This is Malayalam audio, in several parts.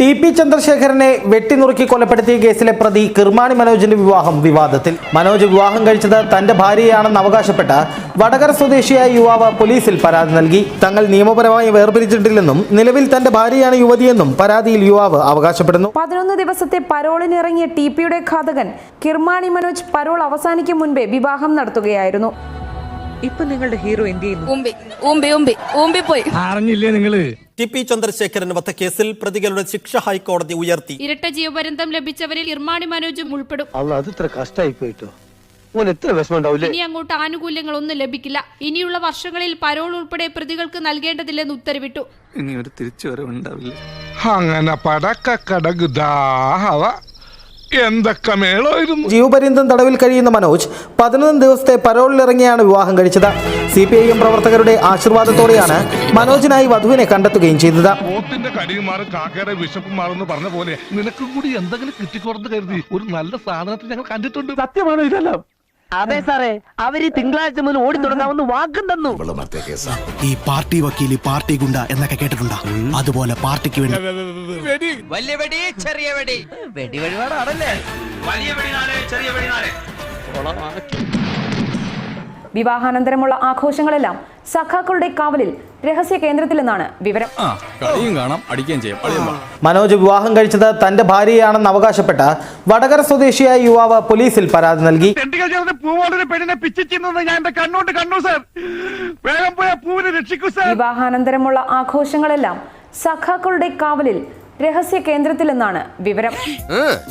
ടി പി ചന്ദ്രശേഖരനെ വെട്ടിനുറുക്കി കൊലപ്പെടുത്തിയ കേസിലെ പ്രതി കിർമാണി മനോജിന്റെ വിവാഹം വിവാദത്തിൽ. മനോജ് വിവാഹം കഴിച്ചത് തന്റെ ഭാര്യയാണെന്ന് അവകാശപ്പെട്ട വടകര സ്വദേശിയായ യുവാവ് പോലീസിൽ പരാതി നൽകി. തങ്ങൾ നിയമപരമായി വേർപിരിച്ചിട്ടില്ലെന്നും നിലവിൽ തന്റെ ഭാര്യയാണ് യുവതിയെന്നും പരാതിയിൽ യുവാവ് അവകാശപ്പെടുന്നു. പതിനൊന്ന് ദിവസത്തെ പരോളിനിറങ്ങിയ ടി പിയുടെ ഘാതകൻ കിർമാണി മനോജ് പരോൾ അവസാനിക്കും മുൻപേ വിവാഹം നടത്തുകയായിരുന്നു. ഇപ്പൊ നിങ്ങളുടെ ഹീറോ എന്ത് ചെയ്യുന്നു? പോയി. അറിഞ്ഞില്ലേ നിങ്ങൾ? ടി പി ചന്ദ്രശേഖരൻ വധക്കേസിൽ പ്രതികളുടെ ശിക്ഷ ഹൈക്കോടതി ഉയർത്തി. ഇരട്ട ജീവപര്യന്തം ലഭിച്ചവരിൽ ഇർമാണി മനോജും ഉൾപ്പെടും. അത് ഇത്ര പോയിട്ടോ? ഇനി അങ്ങോട്ട് ആനുകൂല്യങ്ങൾ ഒന്നും ലഭിക്കില്ല. ഇനിയുള്ള വർഷങ്ങളിൽ പരോൾ ഉൾപ്പെടെ പ്രതികൾക്ക് നൽകേണ്ടതില്ലെന്ന് ഉത്തരവിട്ടു. ഇനി ഒരു തിരിച്ചുവരവുണ്ടാവില്ല. അങ്ങനെ പടക്ക കടകുദാഹവ എന്തൊക്കെ മേളായിരുന്നു ജീവപര്യന്തം തടവിൽ കഴിയുന്ന മനോജ് പതിനൊന്ന് ദിവസത്തെ പരോളിലിറങ്ങിയാണ് വിവാഹം കഴിച്ചത്. സി പി ഐ എം പ്രവർത്തകരുടെ ആശീർവാദത്തോടെയാണ് മനോജിനായി വധുവിനെ കണ്ടെത്തുകയും ചെയ്തത്. പോത്തിന്റെ കടിയും മാറും കാക്കയുടെ വിശപ്പും പറഞ്ഞ പോലെ നിനക്കും കൂടി എന്തെങ്കിലും കിട്ടിക്കോർന്ന് കരുതി ഒരു നല്ല സാധനത്തിൽ ഞങ്ങൾ കണ്ടിട്ടുണ്ട്. സത്യമാണോ ഇതെല്ലാം? അതെ സാറേ. അവർ തിങ്കളാഴ്ച മുതൽ ഓടി തുടങ്ങാമെന്ന് വാക്കും തന്നു. ഈ പാർട്ടി വക്കീൽ പാർട്ടി ഗുണ്ട എന്നൊക്കെ കേട്ടിട്ടുണ്ടോ? അതുപോലെ പാർട്ടിക്ക് വേണ്ടി വലിയ വെടി ചെറിയ വെടി. വെടി വഴിപാടാണല്ലേ? വലിയ ചെറിയ വിവാഹാനന്തരമുള്ള ആഘോഷങ്ങളെല്ലാം സഖാക്കളുടെ കാവലിൽ രഹസ്യ കേന്ദ്രത്തിലെന്നാണ് വിവരം. മനോജ് വിവാഹം കഴിച്ചത് തന്റെ ഭാര്യയാണെന്ന് അവകാശപ്പെട്ട വടകര സ്വദേശിയായ യുവാവ് പോലീസിൽ പരാതി നൽകി. തെണ്ടികൾ ചേർന്ന് പൂവോടൊരു പെണ്ണിനെ പിച്ചിച്ചിരുന്നത് ഞാൻ എന്റെ കണ്ണോട്ട് കണ്ടു സാർ. വേഗം പോയ പൂവിനെ രക്ഷിക്കൂ സാർ. വിവാഹാനന്തരമുള്ള ആഘോഷങ്ങളെല്ലാം സഖാക്കളുടെ കാവലിൽ രഹസ്യ കേന്ദ്രത്തിലെന്നാണ് വിവരം.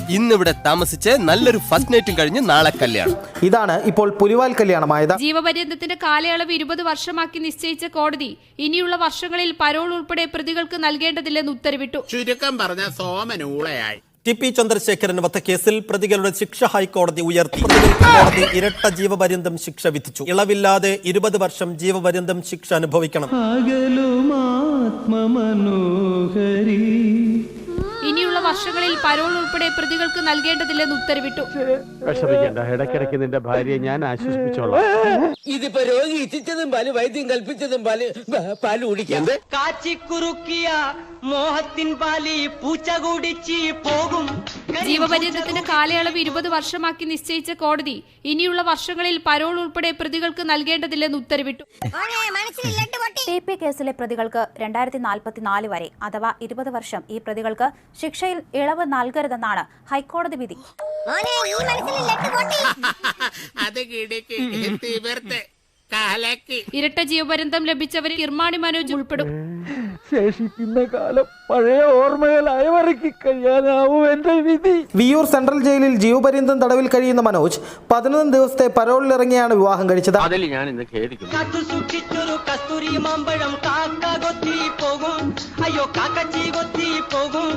ഇന്നിവിടെ താമസിച്ച് നല്ലൊരു ഫസ്റ്റ് നൈറ്റും കഴിഞ്ഞ് നാളെ കല്യാണം. ഇതാണ് ഇപ്പോൾ പുലിവാൽ കല്യാണമായത്. ജീവപര്യന്തത്തിന്റെ കാലയളവ് ഇരുപത് വർഷമാക്കി നിശ്ചയിച്ച കോടതി ഇനിയുള്ള വർഷങ്ങളിൽ പരോൾ ഉൾപ്പെടെ പ്രതികൾക്ക് നൽകേണ്ടതില്ലെന്ന് ഉത്തരവിട്ടു. ചുരുക്കം പറഞ്ഞ സോമനൂളയായി ടി പി ചന്ദ്രശേഖരൻ വധക്കേസിൽ പ്രതികളുടെ ശിക്ഷ ഹൈക്കോടതി ഉയർത്തി. പ്രതികൾക്ക് കോടതി ഇരട്ട ജീവപര്യന്തം ശിക്ഷ വിധിച്ചു. ഇളവില്ലാതെ ഇരുപത് വർഷം ജീവപര്യന്തം ശിക്ഷ അനുഭവിക്കണം. വർഷങ്ങളിൽ പരോൾ ഉൾപ്പെടെ പ്രതികൾക്ക് നൽകേണ്ടതില്ലെന്ന് ഉത്തരവിട്ടു. വിഷമിക്കണ്ട. ഇടയ്ക്കിടയ്ക്ക് നിന്റെ ഭാര്യയെ ഞാൻ ആശ്വസിപ്പിച്ചോളാം. ഇതിപ്പോ രോഗി ഇച്ഛിച്ചതും പാൽ വൈദ്യം കൽപ്പിച്ചതും പാൽ പാൽ കുടിക്കാം. കാച്ചിക്കുറുക്കിയ മോഹത്തിൻ പാലി പൂച്ച കുടിച്ച് പോകും. ജീവപര്യന്തത്തിന് കാലയളവ് ഇരുപത് വർഷമാക്കി നിശ്ചയിച്ച കോടതി ഇനിയുള്ള വർഷങ്ങളിൽ പരോൾ ഉൾപ്പെടെ പ്രതികൾക്ക് നൽകേണ്ടതില്ലെന്ന് ഉത്തരവിട്ടു. ടി പി കേസിലെ പ്രതികൾക്ക് രണ്ടായിരത്തി നാൽപ്പത്തിനാല് വരെ അഥവാ ഇരുപത് വർഷം ഈ പ്രതികൾക്ക് ശിക്ഷയിൽ ഇളവ് നൽകരുതെന്നാണ് ഹൈക്കോടതി വിധി. ഇരട്ട ജീവപര്യന്തം ലഭിച്ചവരിൽ ഇർമാണി മനോജ് ഉൾപ്പെടും. ശേഷിക്കുന്ന കാലം പഴയ ഓർമ്മകളായവർക്ക് കഴിയാനാവും എന്റെ വിധി. വിയൂർ സെൻട്രൽ ജയിലിൽ ജീവപര്യന്തം തടവിൽ കഴിയുന്ന മനോജ് പതിനൊന്ന് ദിവസത്തെ പരോളിലിറങ്ങിയാണ് വിവാഹം കഴിച്ചത്. അതിൽ ഞാൻ ഇന്ന് പോകും. അയ്യോ കാക്കച്ചി കൊത്തി പോകും.